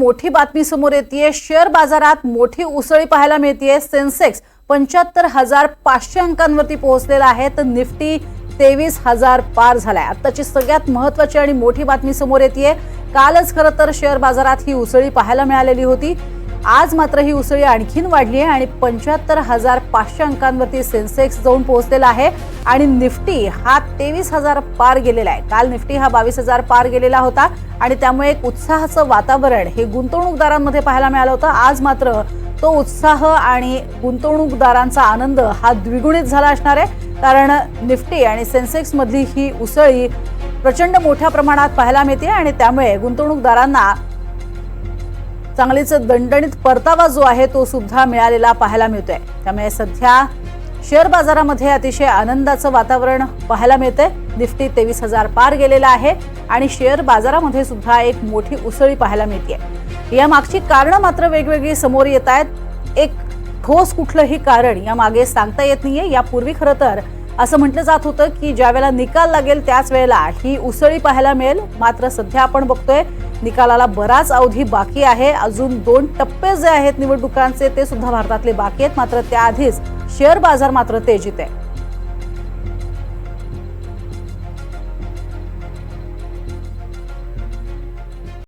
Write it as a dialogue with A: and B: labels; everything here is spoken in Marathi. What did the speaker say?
A: मोठी बातमी समोर येते शेअर बाजारात मोठी उसळी पाहायला मिळते सेन्सेक्स पंच्याहत्तर हजार पाचशे अंकांवरती पोहोचलेला आहे. तर निफ्टी तेवीस हजार पार झालाय. आत्ताची सगळ्यात महत्वाची आणि मोठी बातमी समोर येते कालच खरं तर शेअर बाजारात ही उसळी पाहायला मिळालेली होती. आज मात्र ही उसळी आणखीन वाढली आहे आणि पंच्याहत्तर हजार पाचशे अंकांवरती सेन्सेक्स जाऊन पोहोचलेला आहे. आणि निफ्टी हा तेवीस हजार पार गेलेला आहे. काल निफ्टी हा बावीस हजार पार गेलेला होता आणि त्यामुळे एक उत्साहाचं वातावरण हे गुंतवणूकदारांमध्ये पाहायला मिळालं होतं. आज मात्र तो उत्साह आणि गुंतवणूकदारांचा आनंद हा द्विगुणित झाला असणार आहे. कारण निफ्टी आणि सेन्सेक्समधली ही उसळी प्रचंड मोठ्या प्रमाणात पाहायला मिळते आणि त्यामुळे गुंतवणूकदारांना चांगलीच दणदणीत परतावा जो आहे तो सुद्धा मिळालेला पाहायला मिळतोय. त्यामुळे सध्या शेअर बाजारामध्ये अतिशय आनंदाचं वातावरण पाहायला मिळतंय. निफ्टी तेवीस हजार पार गेलेला आहे आणि शेअर बाजारामध्ये सुद्धा एक मोठी उसळी पाहायला मिळते या मागची कारणं मात्र वेगवेगळी समोर येत आहेत. एक ठोस कुठलंही कारण या मागे सांगता येत नाहीये. यापूर्वी खरं तर असं म्हटलं जात होतं की ज्या वेळेला निकाल लागेल त्याच वेळेला ही उसळी पाहायला मिळेल. मात्र सध्या आपण बघतोय निकालाला बराच अवधी बाकी आहे. अजून दोन टप्पे जे आहेत निवडणुकांचे ते सुद्धा भारतातले बाकी आहेत. मात्र त्याआधीच शेअर बाजार मात्र तेजीत आहे.